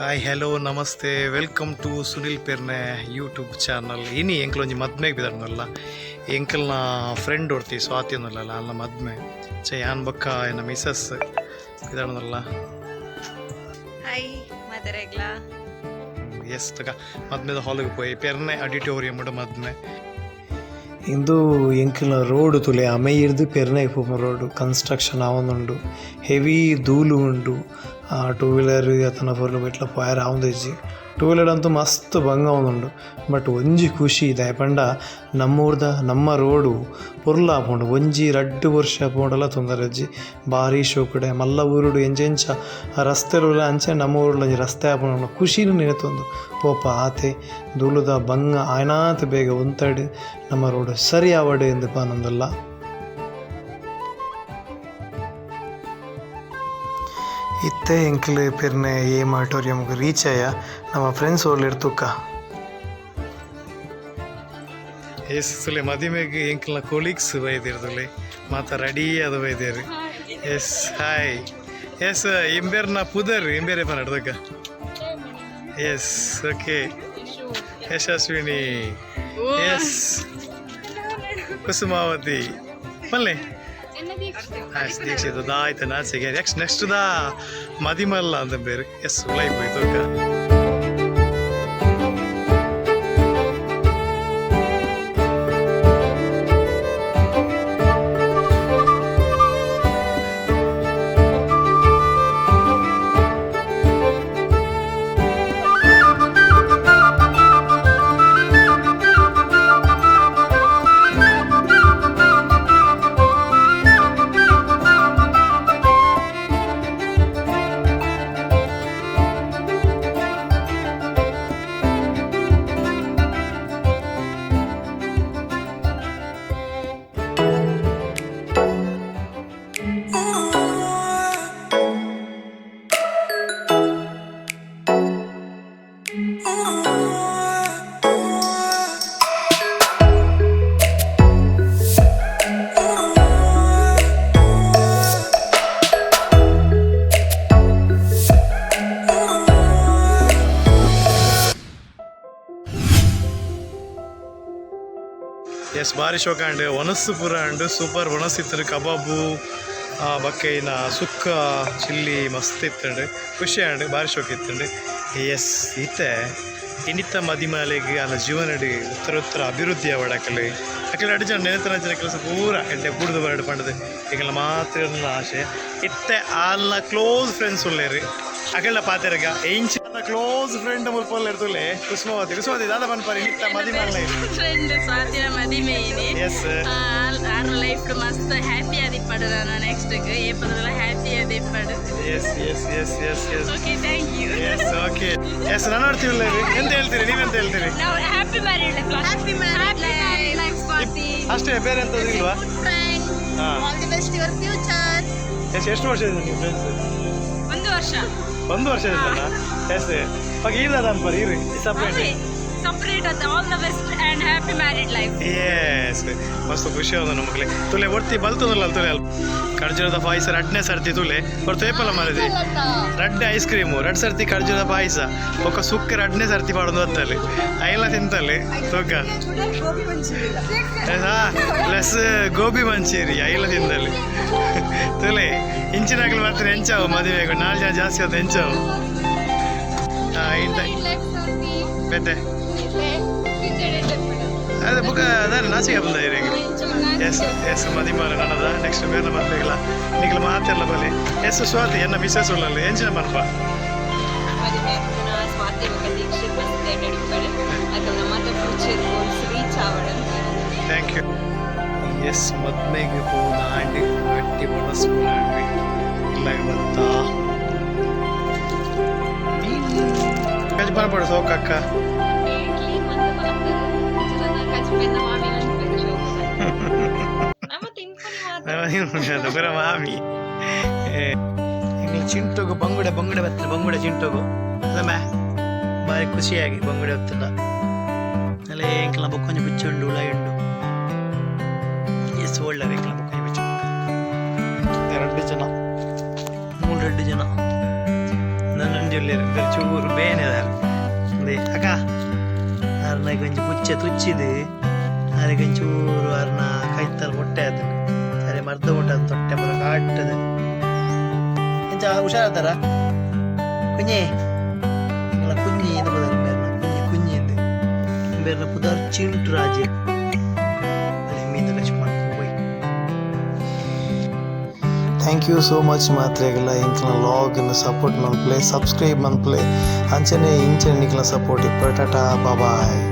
Hi hello ನಮಸ್ತೆ. Welcome to Sunil Perne YouTube channel ಇನಿ ಎಂಕಲ್ ಒಂಜಿ ಮದ್ಮೆಗೆ ಬಿದ್ದಾರನಲ್ಲ ಎಂಕಲ್ನ ಫ್ರೆಂಡ್ ಹೊಡ್ತಿ ಸ್ವಾತಿ ಅನ್ನಲ್ಲ ಅಲ್ಲ ಮದ್ಮೆ. ಚೆ ಯಾನ್ ಬಕ್ಕ ಏನ ಮಿಸಸ್ ಬಿದ್ದಾರನಲ್ಲ ಹಾಯ್ ಮದರೆಗ್ಲಾ ಎಸ್ ತಗ. ಮದ್ಮೆದ ಹಾಲಿಗೆ ಪೋಯಿ. ಪೆರ್ನೆ ಆಡಿಟೋರಿಯಂ ಮದ್ಮೆ. ಇಂದು ಎಂಕಲ್ನ ರೋಡ್ ತುಲೆ ಅಮೆಯಿರ್ದು ಪೆರ್ನೆ ಪೋಮ ರೋಡ್ ಕನ್ಸ್ಟ್ರಕ್ಷನ್ ಆವೊಂದುಂಡು ಹೆವಿ ಧೂಲು ಉಂಡು. ಟೂ ವೀಲರ್ ಅತನ ಫೋರ್ ಇಟ್ಲ ಪೋಯರ್ ಆವೊಂದಿಜ್ಜಿ ಟೂ ವೀಲರ್ ಅಂತೂ ಮಸ್ತ್ ಬಂಗ ಆವೊಂದುಂಡು ಬಟ್ ಒಂಜಿ ಖುಷಿ ಪಂಡ ನಮ್ಮೂರ್ದ, ನಮ್ಮ ರೋಡು ಪೊರ್ಲ ಆಪುಂಡು ಒಂಜಿ ರಡ್ಡು ವರ್ಷ ಪೋಂಡಲ ತೊಂದರೆಜ್ಜಿ ಭಾರಿ ಶೋಕಡೆ ಮಲ್ಲ ಊರುಡು ಆ ರಸ್ತೆಲು ಅಂಚೆ ನಮ್ಮ ಊರುಲ ರಸ್ತೆ ಆಪುಂಡು ಖುಷಿನೂ ನೆನೆತೊಂದು ಪೋಪ ಆತೆ, ದುಲುದ ಬಂಗ ಆಯ್ನಾತ್ ಬೇಗ ಉಂತಡು ನಮ್ಮ ರೋಡು ಸರಿ ಆವಡೆ ಎಂದು ಪಾನಂದಲ್ಲ ಇತ್ತೆ ಎಂಕ್ಲು ಪೆರ್ನೆ ಏಮ್ ಆಡಿಟೋರಿಯಮ್ಗೆ ರೀಚ್ ಆಯ ನಮ್ಮ ಫ್ರೆಂಡ್ಸ್ ಓರ್ಲಿರ್ ತೂಕ. ಎಸ್ ಸುಲೆ ಮದುವೆಗೆ ಎಂಕ್ಲ ಕೊಲೀಗ್ಸ್ ಬೈದಿರ್ದುಲೆ ಮಾತ ರೆಡಿ ಅದು ಬೈದೇರಿ. ಎಸ್ ಹಾಯ್ ಎಸ್ ಇಂಬೇರ್ನ ಪುದರ್ ಇಂಬೇರೆ ಪನ್ನಡ್ದಕ್ಕ yes okay Yashaswini yes Kusumavathi. ಮಲ್ಲೆ. ಆಯ್ತು ದೀಕ್ಷಿತ ಆಯ್ತು ನಾಚಿಗೆ ನೆಕ್ಸ್ಟ್ ನೆಕ್ಸ್ಟ್ ದಾ ಮದಿಮಲ್ಲ ಅಂತ ಬೇರೆ ಎಸ್ ಲೈಫ್ ಹೋಯ್ತು ಎಸ್ ಭಾರಿ ಶೋಕ ಅಂಡ್ ಒನಸ್ಸು ಪೂರ ಅಂಡ್ ಸೂಪರ್ ಒಣಸಿತ್ತು ಕಬಾಬು, ಆ ಬಕ್ಕೆಯಿನ ಸುಕ್ಕ, ಚಿಲ್ಲಿ ಮಸ್ತ್ ಇತ್ತಂಡು ಖುಷಿ ಅಂಡ್ ಭಾರಿ ಶೋಕ ಇತ್ತಂಡು ಎಸ್ ಇತ್ತೆ ಇನ್ನಿತ್ತ ಮದಿಮಾಲೆಗೆ ಅಲ್ಲ ಜೀವನಡಿ ಉತ್ತರ ಉತ್ತರ ಅಭಿವೃದ್ಧಿ ಅಕಲೆ ಅಡಿ ಜನ ನೆನೆತನ ಜನ ಕೆಲಸ ಪೂರ ಎಡ್ಡೆ ಕೂಡದು ಬರಡು ಪಂಡದು. ಈಗೆಲ್ಲ ಮಾತ್ರ ಆಸೆ ಇತ್ತೆ ಆಲ್ನ ಕ್ಲೋಸ್ ಫ್ರೆಂಡ್ಸ್ ಉಳ್ಳೇರಿ. ಅಕಲ್ಲ ಪಾತೆರಗ ಏಂಚ್ ಕ್ಲೋಸ್ ಫ್ರೆಂಡ್ ಮುಲ್ಪೊಲ್ಲ ಇರ್ತುಲೆ ಕುಸುಮಾವತಿ ಕುಸುಮಾವತಿ ದಾದ ಪನ್ಪಾರಿ ನಿತ್ತ ಮದಿಮಾಲೆ ಫ್ರೆಂಡ್ ಸ್ವಾತಿನ ಮದಿಮೆ ಇನಿ ಎಸ್ ಆರ್ ಲೈಫ್ ಮಸ್ತ್ ಹ್ಯಾಪಿ ಆದಿಪ್ಪಡು ನಾನು ನೆಕ್ಸ್ಟ್ ಏಪದಲ್ಲ happy ಆದಿಪ್ಪಡು yes yes yes yes yes okay thank you yes okay yes ನಾನು ನೋಡ್ತೀವಿಲ್ಲ ಎಂತ ಹೇಳ್ತೀರಿ ನೀವೆಂತ ಹೇಳ್ತೀರಿ? ನಾವು happy married life happy married life Swathi ಅಷ್ಟೇ ಬೇರೆ ಎಂತ ಇಲ್ವಾ? All the best your future yes ಎಷ್ಟು ವರ್ಷ ಇದೆ ನೀವು ಫ್ರೆಂಡ್ಸ್ ಒಂದು ವರ್ಷ. ಒಂದು ವರ್ಷ ಇದಲ್ಲ ಎಸ್ ಓಕೆ ಇಲ್ಲ ಅನ್ಪರಿ ಇರಿ ಸಪ್ರೇಟ್ ಸಪ್ರೇಟ್ ಅದ all the best and happy married life yes ಮಸ್ತ್ ಖುಷಿ ಆದ ಮಕ್ಕಳೇ ತುಲೆ ಒಡ್ತಿ ಬಲ್ತದಲ್ಲ ತುಲೆ ಅಲ್ಪ ಖರ್ಜೂರದ ಪಾಯಸ ರಡ್ನೇ ಸರ್ತಿ ತುಲೆ. ಹೊರತು ಏಪಲ್ಲ ಮಾರಿದಿ ರಡ್ಡೆ ಐಸ್ ಕ್ರೀಮು ರಡ್ ಸರ್ತಿ ಖರ್ಜೂರದ ಪಾಯಸ. ಒಕ್ಕ ಸುಕ್ಕ ರಡ್ನೇ ಸರ್ತಿ ಮಾಡೋದು ಹೊತ್ತಲ್ಲಿ ಐಲ ತಿಂತಲ್ಲಿ. ಸುಕ್ಕ ಪ್ಲಸ್ ಗೋಬಿ ಮಂಚೂರಿ ಐಲ ತಿಂತಲ್ಲಿ. ತುಲೆ ಇಂಚಿನಾಗ್ಲಿ ಬರ್ತೀನಿ ಹೆಂಚಾವು ಮದುವೆಗೆ ನಾಲ್ಕು ಜನ ಜಾಸ್ತಿ ಆದ ಹೆಂಚಾವು ಹಾಂ ಇಂಟ ಬೆತ್ತೆ ಅದೇ ಬುಕ್ಕ ಅದಾರೆ ನಾಚಿಕೆ ಬಂದ ಇರಿಗೆ ಎಸ್ ಎಸ್ ಮದಿಮಾರ ನನ್ನದ ನೆಕ್ಸ್ಟ್ ಬೇರೆ ಬರ್ಬೇಕಲ್ಲ ನಿಗಲ ಮಾತೆಲ್ಲ ಬಲಿ ಎಸ್ ಸ್ವಾತಿ ಎನ್ನ ಮಿಸೆ ಸೊಲ್ಲಲ್ಲ ಎಂಜಿನ ಮನಪ ಥ್ಯಾಂಕ್ ಯು ಎಸ್ ಮದ್ಮೆಗೆ ಪೋನಾಂಡಿ ಗಟ್ಟಿ ಮನಸ್ಪುನಾಂಡಿ ಇಲ್ಲ ಇವತ್ತಾ ಗಜ್ ಬರ್ಬಾರ್ದು ಸೋಕಕ್ಕ explain ಬಂಗುಡೆ mami ang ಬಂಗುಡೆ Namating ko ni mata. Namating ko ni mata. Kura mami. ನೀ ಚಿಂಟೋಗು ಬಂಗುಡ ಬಂಗುಡ ಬತ್ತಲ್ಲ ಬಂಗುಡ ಚಿಂಟೋಗು ಅಲ್ಲಮ್ಮ ಭಾರಿ ಎಸ್ ಒಳ್ಳೆ ಕೆಲ ಬೊಕ್ಕೊಂಜ ಬಿಚ್ಚುಂಡು ಎರಡು ಜನ ಮೂರೆರಡು ಜನ ನನ್ನ ಅಂಜಲ್ಲಿ ಚೂರು ಬೇನೆ ಅದೇ ಅಕ್ಕ ಅನ್ನ ಗಂಜಿ ಮುಚ್ಚೆ ತುಚ್ಚಿದೆ. ಅರೆ ಗಂಚೂರು ಅರ್ನ ಕೈತಲ್ ಹೊಟ್ಟೆ ಆತನ ಅರೆ ಮರ್ದ ಹೊಟ್ಟೆ ತೊಟ್ಟೆ ಬರ ಕಾಟದ. ಎಂಚ ಹುಷಾರದಾರ? ಕುഞ്ഞೆ ಅಲ್ಲ ಕುഞ്ഞಿ ಇದು ಬದಲ ಬೇರೆ ಕುഞ്ഞಿ ಇದೆ. ಬೇರೆ ಪುದಾರ್ ಚಿಂಟ್ ರಾಜೆ. ಥ್ಯಾಂಕ್ ಯು ಸೋ ಮಚ್ ಮಾತ್ರೆಗೆಲ್ಲ. ಇಂಕ್ಲ ಲಾಗ್ ಸಪೋರ್ಟ್ ಮನ್ಪ್ಲೆ ಸಬ್ಸ್ಕ್ರೈಬ್ ಮನ್ಪ್ಲೆ ಅಂಚನೆ ಇಂಚನೆ ನಿಕ್ಲ ಸಪೋರ್ಟ್ ಇಪ್ಪ ಟಾಟಾ ಬಾಬಾಯ್